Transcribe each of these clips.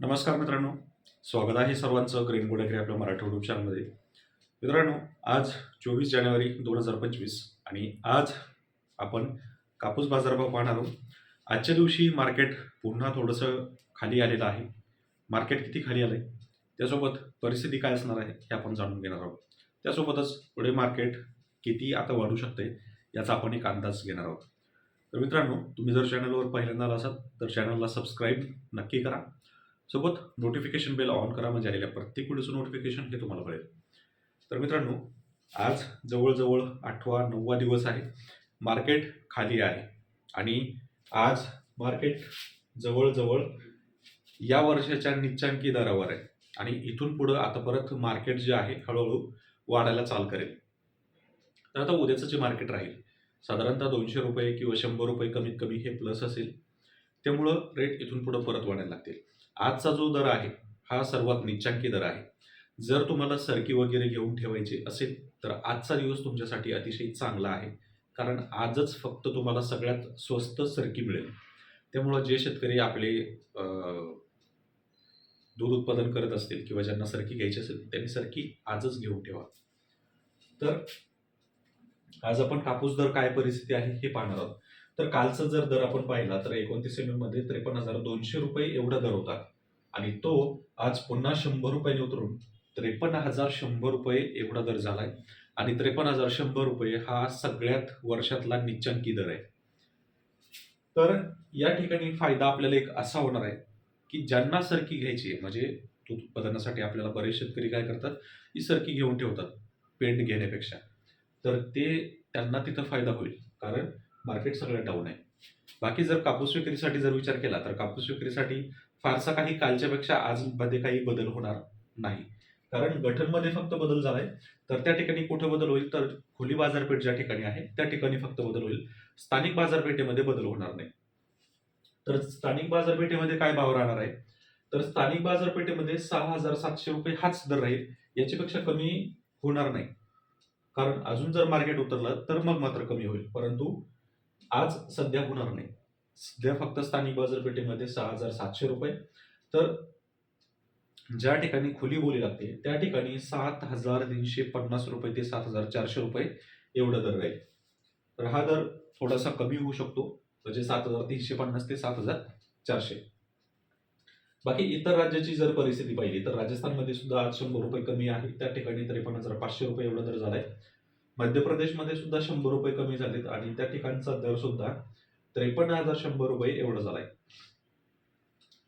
नमस्कार मित्रांनो. स्वागत आहे सर्वांचं ग्रीन गोडेकरी आपल्या मराठी युट्यूब चॅनलमध्ये मित्रांनो आज चोवीस जानेवारी दोन हजार पंचवीस आणि आज आपण कापूस बाजारभाव पाहणार आहोत. आजच्या दिवशी मार्केट पुन्हा थोडंसं खाली आलेलं आहे. मार्केट किती खाली आलं आहे त्यासोबत परिस्थिती काय असणार आहे हे आपण जाणून घेणार आहोत. त्यासोबतच पुढे मार्केट किती आता वाढू शकते याचा आपण एक अंदाज घेणार आहोत. तर मित्रांनो तुम्ही जर चॅनलवर पहिल्यांदा असाल तर चॅनलला सबस्क्राईब नक्की करा. सोबत नोटिफिकेशन बेल ऑन करा म्हणजे आलेल्या प्रत्येक व्हिडिओचं नोटिफिकेशन हे तुम्हाला कळेल. तर मित्रांनो आज जवळजवळ आठवा नववा दिवस आहे. मार्केट खाली आहे. आणि आज मार्केट जवळजवळ या वर्षाच्या निच्चांकी दरावर आहे. आणि इथून पुढं आता परत मार्केट जे आहे हळूहळू वाढायला चाल करेल. तर आता उद्याचं जे मार्केट राहील साधारणतः दोनशे रुपये किंवा शंभर रुपये कमीत कमी हे प्लस असेल. त्यामुळं रेट इथून पुढं परत वाढायला लागतील. आजचा जो दर आहे हा सर्वात निच्चांकी दर आहे. जर तुम्हाला सरकी वगैरे घेऊन ठेवायची असेल तर आजचा दिवस तुमच्यासाठी अतिशय चांगला आहे. कारण आजच फक्त तुम्हाला सगळ्यात स्वस्त सरकी मिळेल. त्यामुळं जे शेतकरी आपले दूध उत्पादन करत असतील किंवा ज्यांना सरकी घ्यायची असेल त्यांनी सरकी आजच घेऊन ठेवा. तर आज आपण कापूस दर काय परिस्थिती आहे हे पाहणार आहोत. तर कालचा जर दर आपण पाहिला तर एकोणतीस एममध्ये त्रेपन्न हजार दोनशे रुपये एवढा दर होता. आणि तो आज पुन्हा शंभर रुपयाने उतरून त्रेपन्न हजार शंभर रुपये एवढा दर झालाय. आणि त्रेपन्न हजार शंभर रुपये हा सगळ्यात वर्षातला निच्चांकी दर आहे. तर या ठिकाणी फायदा आपल्याला एक असा होणार आहे की ज्यांना सरकी घ्यायची आहे म्हणजे दूध उत्पादनासाठी आपल्याला बरेच शेतकरी काय करतात ही सरकी घेऊन ठेवतात पेंट घेण्यापेक्षा. तर ते त्यांना तिथं फायदा होईल कारण मार्केट सगळं डाऊन आहे. बाकी जर कापूस विक्रीसाठी जर विचार केला तर कापूस विक्रीसाठी फारसा काही कालच्यापेक्षा आजमध्ये काही बदल होणार नाही. कारण गठनमध्ये फक्त बदल झालाय. तर त्या ठिकाणी कुठे बदल होईल? तर खुली बाजारपेठ ज्या ठिकाणी आहे त्या ठिकाणी फक्त बदल होईल. स्थानिक बाजारपेठेमध्ये बदल होणार नाही. तर स्थानिक बाजारपेठेमध्ये काय भाव राहणार आहे? तर स्थानिक बाजारपेठेमध्ये सहा हजार सातशे रुपये हाच दर राहील. याच्यापेक्षा कमी होणार नाही. कारण अजून जर मार्केट उतरलं तर मग मात्र कमी होईल. परंतु आज सध्या होणार नाही. सध्या फक्त स्थानिक बाजारपेठेमध्ये सहा हजार सातशे रुपये. तर ज्या ठिकाणी खुली बोली लागते त्या ठिकाणी सात हजार तीनशे पन्नास रुपये ते सात हजार चारशे रुपये एवढा दर राहील. तर हा दर थोडासा कमी होऊ शकतो म्हणजे सात हजार तीनशे पन्नास ते सात हजार चारशे. बाकी इतर राज्याची जर परिस्थिती पाहिली तर राजस्थानमध्ये सुद्धा आज शंभर रुपये कमी आहे त्या ठिकाणी त्रेपन्न हजार पाचशे रुपये एवढा दर झालाय. मध्य प्रदेशमध्ये सुद्धा शंभर रुपये कमी झालेत आणि त्या ठिकाणचा दर सुद्धा त्रेपन्न हजार शंभर रुपये एवढा झालाय.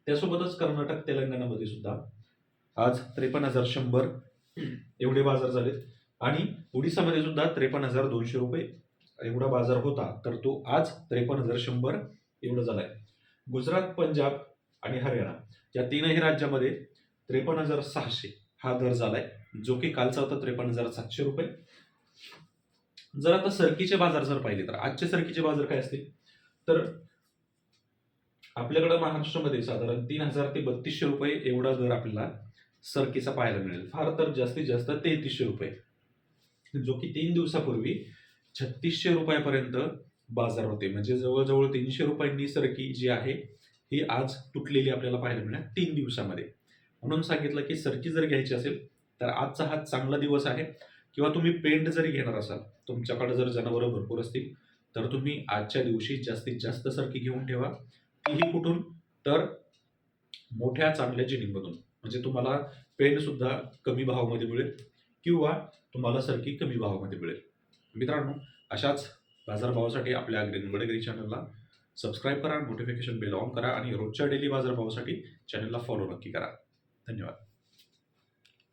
त्यासोबतच कर्नाटक तेलंगणामध्ये सुद्धा आज त्रेपन्न हजार शंभर एवढे बाजार झालेत. आणि ओडिसामध्ये सुद्धा त्रेपन्न हजार दोनशे रुपये एवढा बाजार होता तर तो आज त्रेपन्न हजार शंभर एवढा झालाय. गुजरात पंजाब आणि हरियाणा या तीनही राज्यामध्ये त्रेपन्न हजार सहाशे हा दर झालाय जो की कालचा होता त्रेपन्न हजार सातशे रुपये. जर आता सरकीचे बाजार जर पाहिले तर आजचे सरकीचे बाजार काय असतील? तर आपल्याकडं महाराष्ट्रामध्ये साधारण तीन हजार ते बत्तीसशे रुपये एवढा दर आपल्याला सरकीचा पाहायला मिळेल. फार तर जास्तीत जास्त तेहतीसशे रुपये. जो की तीन दिवसापूर्वी छत्तीसशे रुपयापर्यंत बाजार होते. म्हणजे जवळजवळ तीनशे रुपयांनी सरकी जी आहे ही आज तुटलेली आपल्याला पाहायला मिळणार तीन दिवसामध्ये. म्हणून सांगितलं की सरकी जर घ्यायची असेल तर आजचा हा चांगला दिवस आहे. किंवा तुम्ही पेंट जरी घेणार असाल तुमच्याकडे जर जनावरं भरपूर असतील तर तुम्ही आजच्या दिवशी जास्तीत जास्त सरकी घेऊन ठेवा. तीही कुठून? तर मोठ्या चांगल्या जिनिंगमधून म्हणजे तुम्हाला पेनसुद्धा कमी भावामध्ये मिळेल किंवा तुम्हाला सरकी कमी भावामध्ये मिळेल. मित्रांनो अशाच बाजारभावासाठी आपल्या ग्रीनगडगिरी चॅनलला सबस्क्राईब करा नोटिफिकेशन बेल ऑन करा आणि रोजच्या डेली बाजारभावासाठी चॅनलला फॉलो नक्की करा. धन्यवाद.